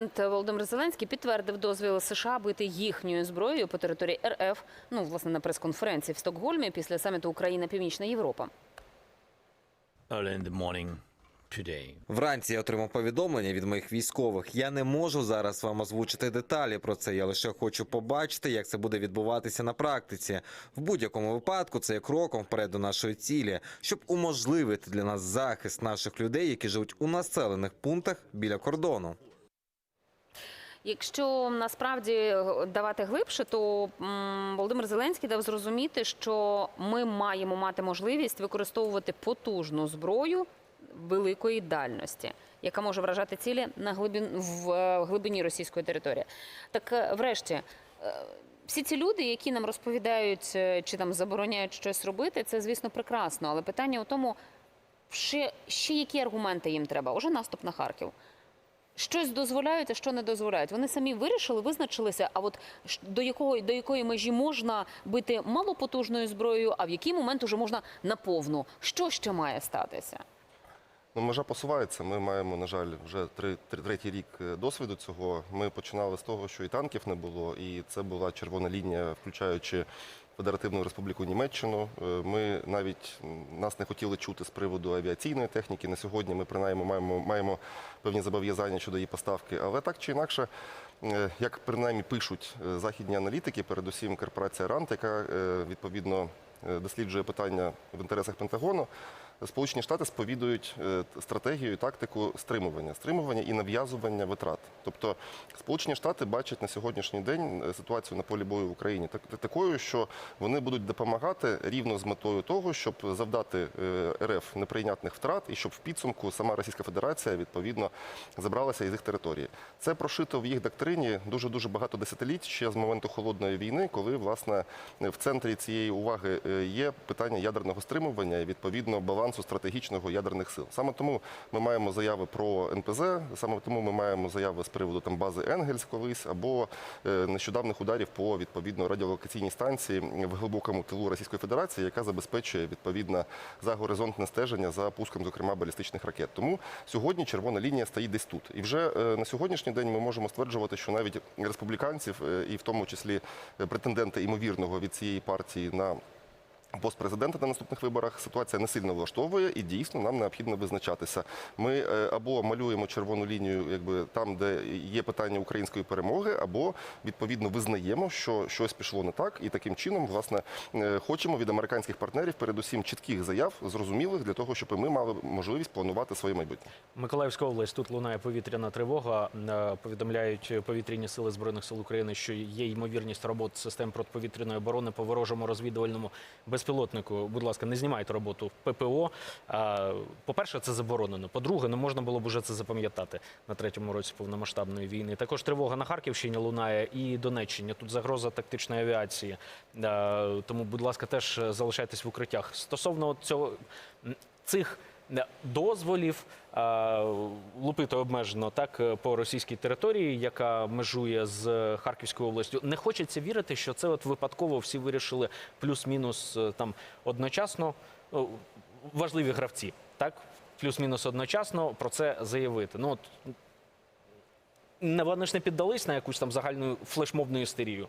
Президент Володимир Зеленський підтвердив дозвіл США бити їхньою зброєю по території РФ. Ну власне на прес-конференції в Стокгольмі після саміту Україна Північна Європа. early in the morning today. Вранці я отримав повідомлення від моїх військових. Я не можу зараз вам озвучити деталі про це. Я лише хочу побачити, як це буде відбуватися на практиці. В будь-якому випадку це є кроком вперед до нашої цілі, щоб уможливити для нас захист наших людей, які живуть у населених пунктах біля кордону. Якщо насправді давати глибше, то Володимир Зеленський дав зрозуміти, що ми маємо мати можливість використовувати потужну зброю великої дальності, яка може вражати цілі на глибин в е, глибині російської території. Так, е, врешті. е, Всі ці люди, які нам розповідають е, чи там забороняють щось робити, це звісно прекрасно. Але питання у тому, ще, ще які аргументи їм треба? Уже наступ на Харків щось дозволяють, а що не дозволяють. Вони самі вирішили, визначилися. А от до якого до якої межі можна бити малопотужною зброєю, а в який момент уже можна наповну? Що ще має статися? Ну, межа посувається. Ми маємо, на жаль, вже три, три- третій рік е, досвіду цього. Ми починали з того, що і танків не було, і це була червона лінія, включаючи Федеративну Республіку Німеччину. Е, Ми навіть нас не хотіли чути з приводу авіаційної техніки. На сьогодні ми принаймні маємо, маємо певні зобов'язання щодо її поставки. Але так чи інакше, е, як принаймні пишуть е, західні аналітики, передусім корпорація Рант, яка відповідно досліджує питання в інтересах Пентагону. Сполучені Штати сповідують е, стратегію і тактику стримування, стримування і нав'язування витрат. Тобто Сполучені Штати бачать на сьогоднішній день е, ситуацію на полі бою в Україні так, такою, що вони будуть допомагати рівно з метою того, щоб завдати е, РФ неприйнятних втрат, і щоб в підсумку сама Російська Федерація відповідно забралася із їх території. Це прошито в їх доктрині дуже дуже багато десятиліть ще з моменту холодної війни, коли власне в центрі цієї уваги є питання ядерного стримування і відповідно балансу стратегічного ядерних сил. Саме тому ми маємо заяви про НПЗ, саме тому ми маємо заяви з приводу там бази Енгельс колись або е, нещодавних ударів по відповідно радіолокаційній станції в глибокому тилу Російської Федерації, яка забезпечує відповідно за горизонтне стеження за пуском, зокрема балістичних ракет. Тому сьогодні червона лінія стоїть десь тут. І вже е, на сьогоднішній день ми можемо стверджувати, що навіть республіканців, е, і в тому числі претендента імовірного від цієї партії на пост президента на наступних виборах ситуація не сильно влаштовує, і дійсно нам необхідно визначатися. Ми е, або малюємо червону лінію, якби там, де є питання української перемоги, або відповідно визнаємо, що щось пішло не так, і таким чином, власне, е, хочемо від американських партнерів передусім чітких заяв, зрозумілих для того, щоб ми мали можливість планувати своє майбутнє. Миколаївська область тут лунає повітряна тривога. Е, Повідомляють повітряні сили збройних сил України, що є ймовірність робот систем протиповітряної оборони по ворожому розвідувальному безпілотнику. Будь ласка, не знімайте роботу в ППО. По-перше, це заборонено. По-друге, не можна було б уже це запам'ятати на третьому році повномасштабної війни. Також тривога на Харківщині лунає і Донеччині. Тут загроза тактичної авіації. Тому, будь ласка, теж залишайтесь в укриттях. Стосовно цього цих дозволів е, лупити обмежено так е, по російській території, яка межує з Харківською областю. Не хочеться вірити, що це от випадково всі вирішили плюс-мінус е, там одночасно е, важливі гравці, так плюс-мінус одночасно про це заявити. Ну от вони ж не піддались на якусь там загальну флешмобну істерію.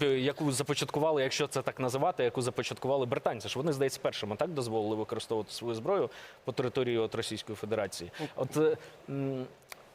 Яку започаткували, якщо це так називати, яку започаткували британці. Ж вони, здається, першими так дозволили використовувати свою зброю по території от Російської Федерації. От е,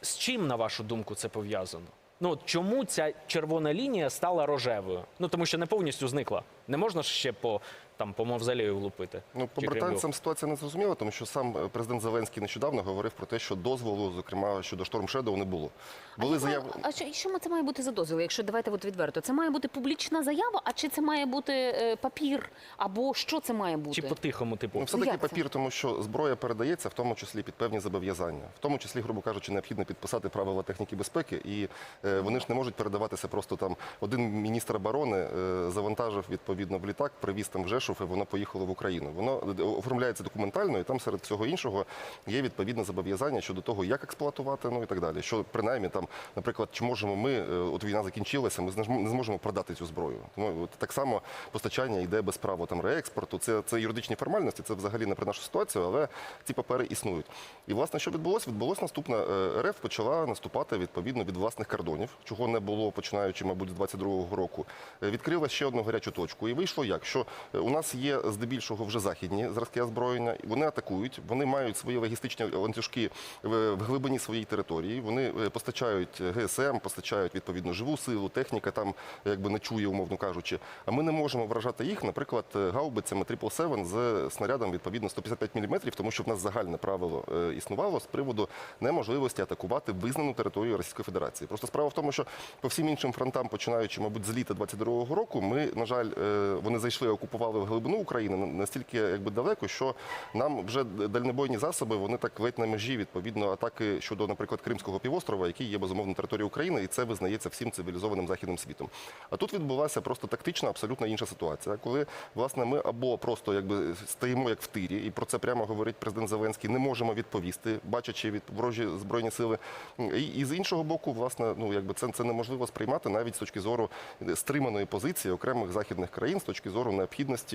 з чим, на вашу думку, це пов'язано? Ну от чому ця червона лінія стала рожевою? Ну тому що не повністю зникла. Не можна ж ще по там по мавзолею влупити. Ну, по британцям ситуація не зрозуміла, тому що сам е, президент Зеленський нещодавно говорив про те, що дозволу, зокрема щодо Shadow, не було. Були а, заяви. а що, що це має бути за дозвіл? Якщо давайте от відверто, це має бути публічна заява, а чи це має бути е, папір? Або що це має бути? Чи по-тихому, типу? Ну, все таки папір, тому що зброя передається, в тому числі під певні зобов'язання. В тому числі, грубо кажучи, необхідно підписати правила техніки безпеки, і е, вони ж не можуть передаватися просто там. Один міністр оборони е, завантажив відповідно в літак, привіз там вже і воно поїхало в Україну. Воно оформляється документально, і там серед всього іншого є відповідне зобов'язання щодо того, як експлуатувати, ну і так далі. Що принаймні там, наприклад, чи можемо ми, е, от війна закінчилася, ми не зможемо продати цю зброю. Тому от так само постачання йде без права там реекспорту. Це, це юридичні формальності, це взагалі не про нашу ситуацію, але ці папери існують. І власне, що відбулося? Відбулося наступне. Е, РФ почала наступати відповідно від власних кордонів, чого не було починаючи, мабуть, з 22-го року. Е, Відкрила ще одну гарячу точку. І вийшло як? Що у нас є здебільшого вже західні зразки озброєння, вони атакують, вони мають свої логістичні ланцюжки в глибині своєї території. Вони е, постачають ГСМ, постачають відповідно живу силу, техніка там якби не чує, умовно кажучи. А ми не можемо вражати їх, наприклад, гаубицями 777 з снарядом відповідно 155 мм, тому що в нас загальне правило е, існувало з приводу неможливості атакувати визнану територію Російської Федерації. Просто справа в тому, що по всім іншим фронтам, починаючи, мабуть, з літа 22-го року, ми, на жаль, е, вони зайшли, окупували в глибину України настільки якби далеко, що нам вже дальнобойні засоби вони так ледь на межі відповідно атаки щодо, наприклад, Кримського півострова, який є безумовно територією України, і це визнається всім цивілізованим західним світом. А тут відбулася просто тактична, абсолютно інша ситуація, коли власне ми або просто якби стоїмо як в тирі, і про це прямо говорить президент Зеленський, не можемо відповісти, бачачи від ворожі збройні сили. І, і з іншого боку, власне, ну якби це, це неможливо сприймати навіть з точки зору стриманої позиції окремих західних країн, з точки зору необхідності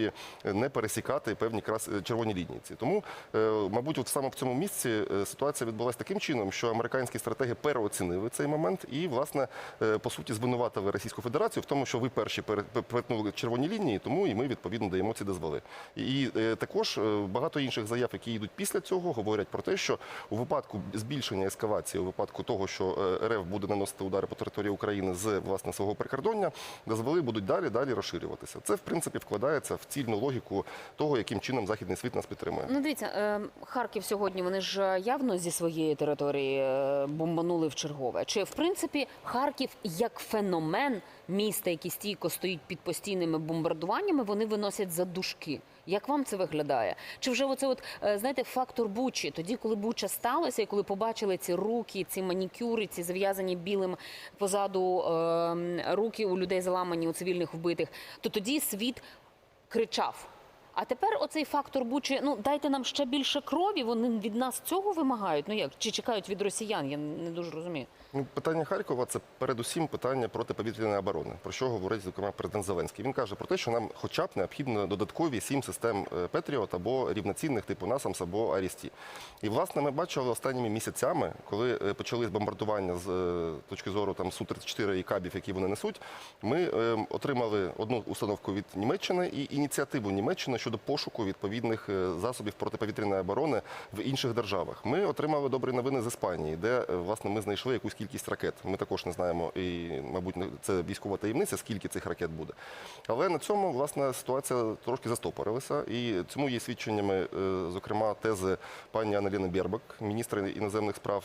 не пересікати певні крас червоні лінії. Тому, е, мабуть, от саме в цьому місці е, ситуація відбулася таким чином, що американські стратеги переоцінили цей момент і, власне, е, по суті, звинуватили Російську Федерацію в тому, що ви перші пере- перетнули червоні лінії, тому і ми відповідно даємо ці дозволи. І е, також е, багато інших заяв, які йдуть після цього, говорять про те, що у випадку збільшення ескалації, у випадку того, що е, РФ буде наносити удари по території України з власне свого прикордоння, дозволи будуть далі далі розширюватися. Це в принципі вкладається в цільну логіку того, яким чином західний світ нас підтримує. Ну, дивіться, е, Харків сьогодні вони ж явно зі своєї території е, бомбанули в чергове. Чи в принципі Харків як феномен міста, який стійко стоїть під постійними бомбардуваннями, вони виносять за дужки? Як вам це виглядає? Чи вже оце, от е, знаєте, фактор Бучі? Тоді, коли Буча сталося, і коли побачили ці руки, ці манікюри, ці зав'язані білим позаду е, руки у людей заламані у цивільних вбитих, то тоді світ кричав. А тепер оцей фактор Бучі, ну дайте нам ще більше крові. Вони від нас цього вимагають. Ну як чи чекають від росіян? Я не дуже розумію. Ну, питання Харкова це передусім питання протиповітряної оборони, про що говорить зокрема президент Зеленський. Він каже про те, що нам, хоча б необхідно додаткові сім систем е, Петріот або рівноцінних типу НАСАМС або Арісті. І власне ми бачили останніми місяцями, коли е, почались бомбардування з е, точки зору там су 34 і кабів, які вони несуть. Ми е, отримали одну установку від Німеччини і ініціативу Німеччини щодо пошуку відповідних е, засобів протиповітряної оборони в інших державах. Ми отримали добрі новини з Іспанії, де е, власне ми знайшли якусь кількість ракет. Ми також не знаємо, і мабуть, це військова таємниця, скільки цих ракет буде. Але на цьому власне ситуація трошки застопорилася, і цьому є свідченнями, е, зокрема, тези пані Аналіни Бербак, міністра іноземних справ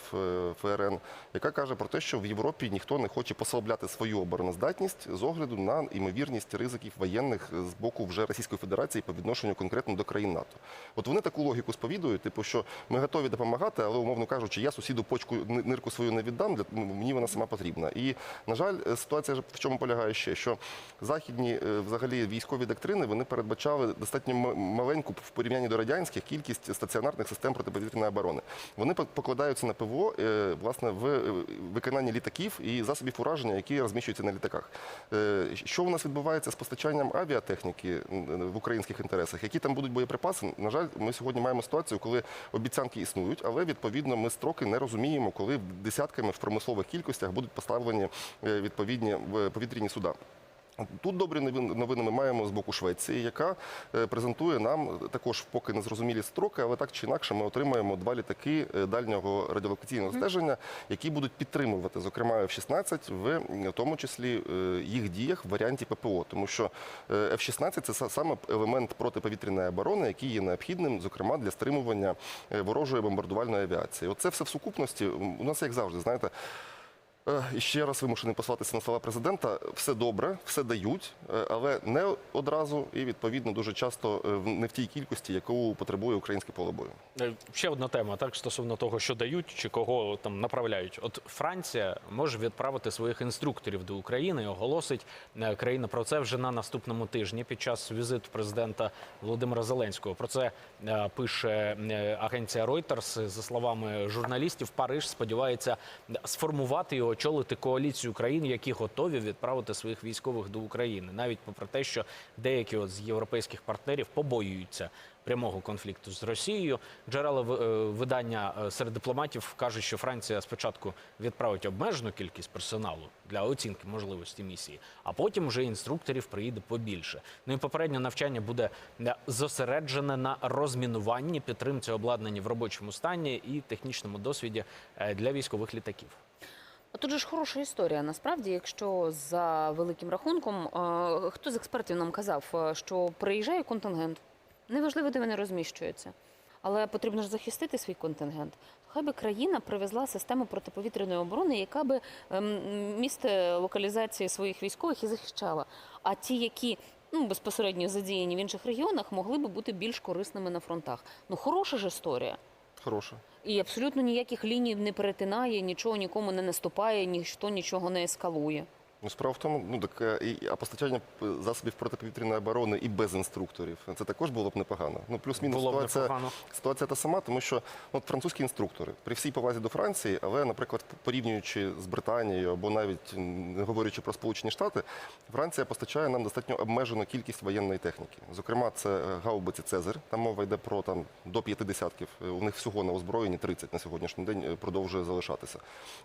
ФРН, яка каже про те, що в Європі ніхто не хоче послабляти свою обороноздатність з огляду на імовірність ризиків воєнних з боку вже Російської Федерації по відношенню конкретно до країн НАТО. От вони таку логіку сповідують, типу, що ми готові допомагати, але умовно кажучи, я сусіду почку нирку свою не віддам, для мені вона сама потрібна. І на жаль, е, ситуація в чому полягає ще, що західні е, взагалі військові доктрини вони передбачали достатньо маленьку в порівнянні до радянських кількість стаціонарних систем протиповітряної оборони. Вони покладаються на ПВО е, власне в виконанні літаків і засобів ураження, які розміщуються на літаках. Що у нас відбувається з постачанням авіатехніки в українських інтересах? Які там будуть боєприпаси? На жаль, ми сьогодні маємо ситуацію, коли обіцянки існують, але відповідно ми строки не розуміємо, коли десятками в промислових кількостях будуть поставлені е, відповідні повітряні суда. Тут добрі новини ми маємо з боку Швеції, яка е, презентує нам також поки незрозумілі строки, але так чи інакше ми отримаємо два літаки е, дальнього радіолокаційного стеження, які будуть підтримувати, зокрема F-16, в тому числі е, їх діях в варіанті ППО, тому що е, F-16 – це саме елемент протиповітряної оборони, який є необхідним, зокрема для стримування ворожої бомбардувальної авіації. Оце все в сукупності у нас як завжди, знаєте. Е, ще раз вимушений послатися на слова президента. Все добре, все дають, е, але не одразу і відповідно дуже часто е, не в тій кількості, яку потребує українське поле бою. Ще одна тема, так стосовно того, що дають чи кого там направляють. От Франція може відправити своїх інструкторів до України. Оголосить країна про це вже на наступному тижні під час візиту президента Володимира Зеленського. Про це пише агенція Reuters. За словами журналістів, Париж сподівається сформувати і очолити коаліцію країн, які готові відправити своїх військових до України, навіть попри те, що деякі от з європейських партнерів побоюються прямого конфлікту з Росією. Джерела е, видання е, серед дипломатів кажуть, що Франція спочатку відправить обмежену кількість персоналу для оцінки можливості місії, а потім вже інструкторів приїде побільше. Ну і попереднє навчання буде е, зосереджене на розмінуванні, підтримці обладнання в робочому стані і технічному досвіді для військових літаків. Тут же ж хороша історія. Насправді, якщо за великим рахунком, е, хто з експертів нам казав, е, що приїжджає контингент, неважливо, де вони розміщуються, але потрібно ж захистити свій контингент. Хай би країна привезла систему протиповітряної оборони, яка би ем, місце локалізації своїх військових і захищала. А ті, які ну, безпосередньо задіяні в інших регіонах, могли би бути більш корисними на фронтах. Ну, хороша ж історія. Хороше. І абсолютно ніяких ліній не перетинає, нічого нікому не наступає, ніхто нічого не ескалує. Ну, справа в тому, ну так е, і а постачання е, засобів протиповітряної оборони і без інструкторів це також було б непогано. Ну плюс-мінус ситуація, ситуація та сама, тому що ну, от французькі інструктори при всій повазі до Франції, але, наприклад, порівнюючи з Британією або навіть не говорячи про Сполучені Штати, Франція постачає нам достатньо обмежену кількість воєнної техніки. Зокрема, це е, гаубиці Цезар. Там мова йде про там до п'яти десятків. У них всього на озброєнні 30 на сьогоднішній день продовжує залишатися.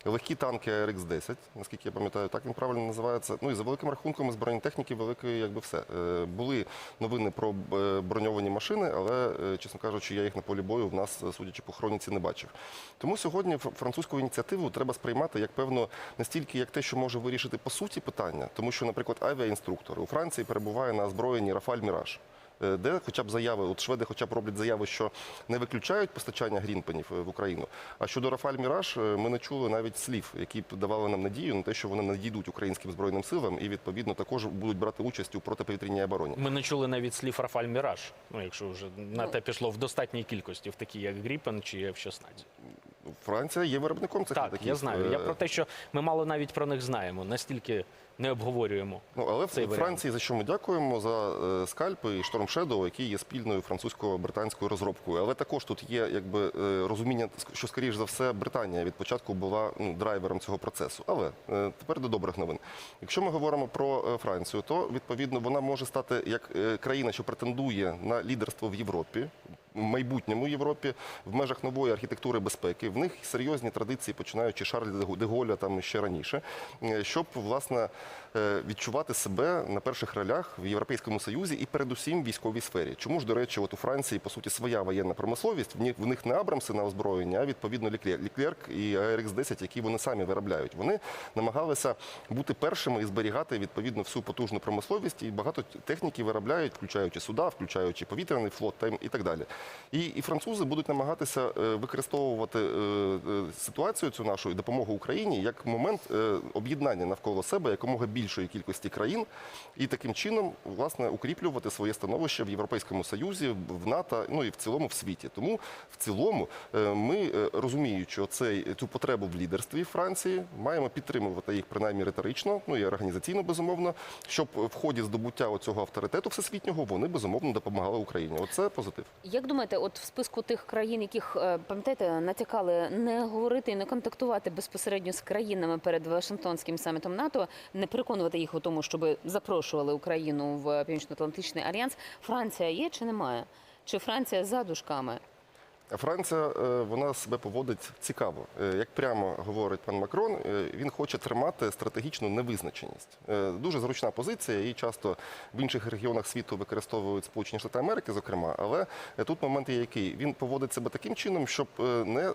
Легкі танки RX-10, наскільки я пам'ятаю, так він правильно називається. Ну і за великим рахунком з бронетехніки великої, якби все. Е, Були новини про е, броньовані машини, але, е, чесно кажучи, я їх на полі бою в нас, судячи по хроніці, не бачив. Тому сьогодні французьку ініціативу треба сприймати як певно не стільки як те, що може вирішити по суті питання, тому що, наприклад, авіаінструктор у Франції перебуває на озброєнні Рафаль Міраж. Е, Де хоча б заяви, от шведи хоча б роблять заяви, що не виключають постачання грінпенів е, в Україну. А щодо Рафаль Міраж, е, ми не чули навіть слів, які б давали нам надію на те, що вони надійдуть українським збройним силам і відповідно також будуть брати участь у протиповітряній обороні. Ми не чули навіть слів Рафаль Міраж. Ну, якщо вже на те пішло в достатній кількості, в такі як Гріпен чи F-16. Франція є виробником цих Так, літаків. я знаю. Я Е, про те, що ми мало навіть про них знаємо, настільки не обговорюємо. Ну, але цей в варіант. Франції за що ми дякуємо за е, скальпи і Шторм Shadow, які є спільною французько-британською розробкою. Але також тут є якби е, розуміння, що скоріш за все Британія від початку була ну, драйвером цього процесу. Але е, тепер до добрих новин. Якщо ми говоримо про е, Францію, то відповідно вона може стати як е, країна, що претендує на лідерство в Європі. В майбутньому Європі в межах нової архітектури безпеки. В них серйозні традиції, починаючи Шарль Шарлі де- де Голля там ще раніше, е, щоб власне відчувати себе на перших ролях в Європейському Союзі і передусім в військовій сфері. Чому ж, до речі, от у Франції по суті своя воєнна промисловість, в них, не Абрамси на озброєння, а відповідно Ліклерк і ARX-10, які вони самі виробляють. Вони намагалися бути першими і зберігати відповідно всю потужну промисловість, і багато техніки виробляють, включаючи суда, включаючи повітряний флот і так далі. І, і французи будуть намагатися е, використовувати е, е, ситуацію цю нашу і допомогу Україні як момент е, об'єднання навколо себе якомога більшої кількості країн, і таким чином власне укріплювати своє становище в Європейському Союзі, в НАТО, ну і в цілому в світі. Тому в цілому е, ми е, розуміючи оцей цю потребу в лідерстві Франції, маємо підтримувати їх принаймні риторично, ну і організаційно безумовно, щоб в ході здобуття цього авторитету всесвітнього вони безумовно допомагали Україні. Оце позитив. Як думаєте, от в списку тих країн, яких е, пам'ятаєте, натякали не говорити і не контактувати безпосередньо з країнами перед Вашингтонським самітом НАТО, не переконувати їх у тому, щоб запрошували Україну в Північно-Атлантичний альянс, Франція є чи немає? Чи Франція за дужками? Франція е, вона себе поводить цікаво. Е, Як прямо говорить пан Макрон, е, він хоче тримати стратегічну невизначеність. Дуже зручна позиція, її часто в інших регіонах світу використовують Сполучені Штати Америки, зокрема. Але тут момент є який він поводить себе таким чином, щоб не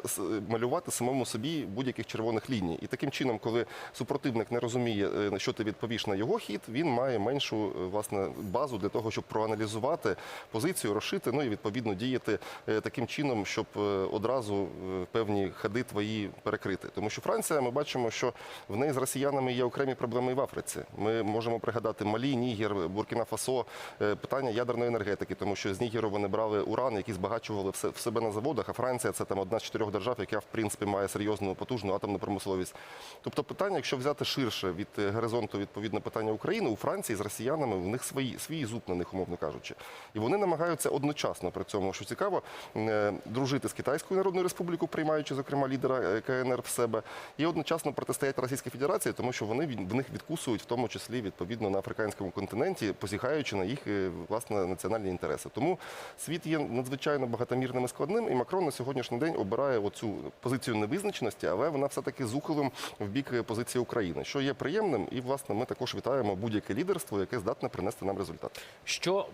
малювати самому собі будь-яких червоних ліній. І таким чином, коли супротивник не розуміє, на що ти відповіш на його хід, він має меншу власне базу для того, щоб проаналізувати позицію, розшити, ну і відповідно діяти таким чином чином, щоб е, одразу е, певні ходи твої перекрити. Тому що Франція, ми бачимо, що в неї з росіянами є окремі проблеми і в Африці. Ми можемо пригадати Малі, Нігер, Буркіна Фасо, е, питання ядерної енергетики, тому що з Нігеру вони брали уран, який збагачували в себе на заводах. А Франція це там одна з чотирьох держав, яка в принципі має серйозну потужну атомну промисловість. Тобто, питання, якщо взяти ширше від горизонту відповідно питання України, у Франції з росіянами в них свої свій зуб на них, умовно кажучи, і вони намагаються одночасно при цьому, що цікаво, дружити з Китайською Народною Республікою, приймаючи зокрема лідера е, КНР в себе, і одночасно протистояти Російській Федерації, тому що вони в них відкусують, в тому числі відповідно на африканському континенті, посігаючи на їх е, власне національні інтереси. Тому світ є надзвичайно багатомірним і складним, і Макрон на сьогоднішній день обирає оцю позицію невизначеності, але вона все таки з в бік е, позиції України, що є приємним, і власне ми також вітаємо будь-яке лідерство, яке здатне принести нам результат. Що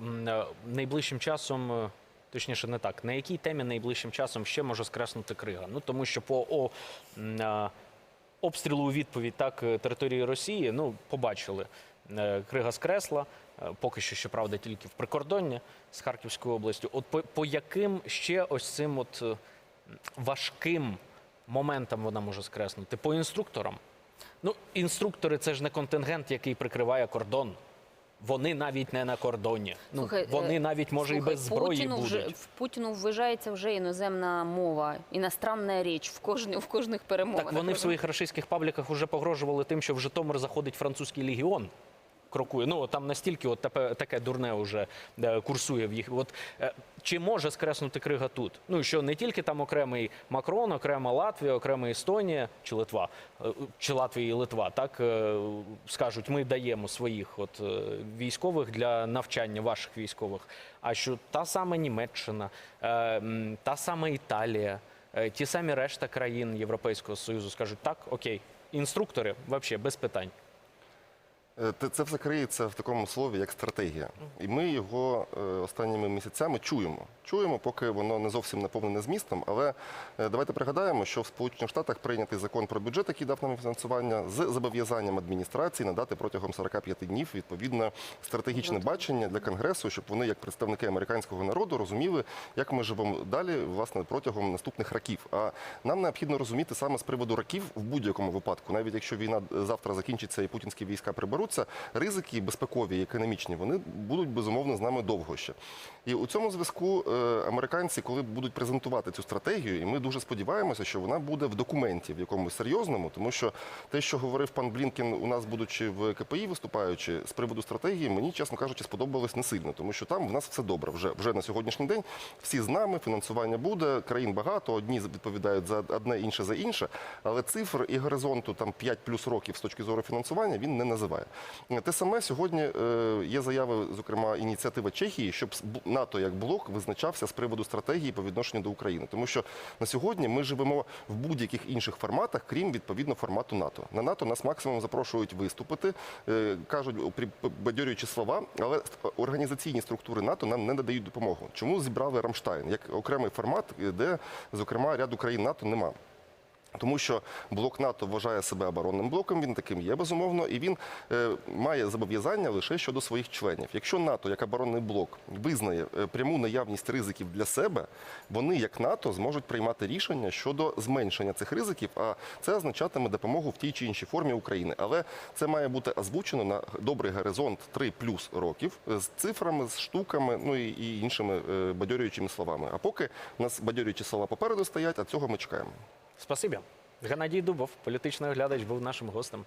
найближчим часом, точніше, не так, на якій темі найближчим часом ще може скреснути крига? Ну тому що по о, е, обстрілу у відповідь так е, території Росії, ну побачили. Е, Крига скресла, е, поки що, щоправда, тільки в прикордонні з Харківською областю. От по, по яким ще ось цим от важким моментам вона може скреснути? По інструкторам? Ну, інструктори це ж не контингент, який прикриває кордон. Вони навіть не на кордоні. Ну, Слухай, вони е, навіть може і без зброї Путіну будуть. вже в Путіну вважається вже іноземна мова, іностранна річ в кожні в кожних перемовинах. Так вони в своїх російських пабліках вже погрожували тим, що в Житомир заходить французький легіон. Крокує. Ну там настільки от таке дурне вже е, курсує в їх. От е, чи може скреснути крига тут? Ну що не тільки там окремий Макрон, окрема Латвія, окрема Естонія чи Литва, е, чи Латвія і Литва, так скажуть, ми даємо своїх от військових для навчання ваших військових. А що та сама Німеччина, та сама Італія, ті самі решта країн Європейського Союзу скажуть так, окей, інструктори взагалі без питань. Е, Це все криється в такому слові, як стратегія. І ми його е, останніми місяцями чуємо. Чуємо, поки воно не зовсім наповнене змістом. Але е, давайте пригадаємо, що в Сполучених Штатах прийнятий закон про бюджет, який дав нам фінансування, з зобов'язанням адміністрації надати протягом 45 днів відповідне стратегічне бачення для Конгресу, щоб вони, як представники американського народу, розуміли, як ми живемо далі, власне, протягом наступних років. А нам необхідно розуміти саме з приводу років в будь-якому випадку, навіть якщо війна завтра закінчиться і путінські війська приберуться, ризики безпекові економічні вони будуть безумовно з нами довго ще. І у цьому зв'язку е, американці, коли будуть презентувати цю стратегію, і ми дуже сподіваємося, що вона буде в документі в якомусь серйозному, тому що те, що говорив пан Блінкен, у нас будучи в КПІ виступаючи з приводу стратегії, мені чесно кажучи, сподобалось не сильно, тому що там в нас все добре. Вже вже на сьогоднішній день всі з нами, фінансування буде, країн багато, одні відповідають за одне, інше за інше, але цифр і горизонту там 5 плюс років з точки зору фінансування він не називає. Те саме сьогодні е, є заяви, зокрема, ініціатива Чехії, щоб НАТО як блок визначався з приводу стратегії по відношенню до України, тому що на сьогодні ми живемо в будь-яких інших форматах, крім відповідно формату НАТО. На НАТО нас максимум запрошують виступити, е, кажуть бадьорюючи слова, але організаційні структури НАТО нам не надають допомогу. Чому зібрали Рамштайн як окремий формат, е, де зокрема ряду країн НАТО нема. Тому що блок НАТО вважає себе оборонним блоком, він таким є безумовно, і він е, має зобов'язання лише щодо своїх членів. Якщо НАТО як оборонний блок визнає е, пряму наявність ризиків для себе, вони як НАТО зможуть приймати рішення щодо зменшення цих ризиків. А це означатиме допомогу в тій чи іншій формі України. Але це має бути озвучено на добрий горизонт 3 плюс років е, з цифрами, з штуками, ну і, іншими е, бадьорюючими словами. А поки у нас бадьорюючі слова попереду стоять, а цього ми чекаємо. Спасибі. Геннадій Дубов, політичний оглядач, був нашим гостем.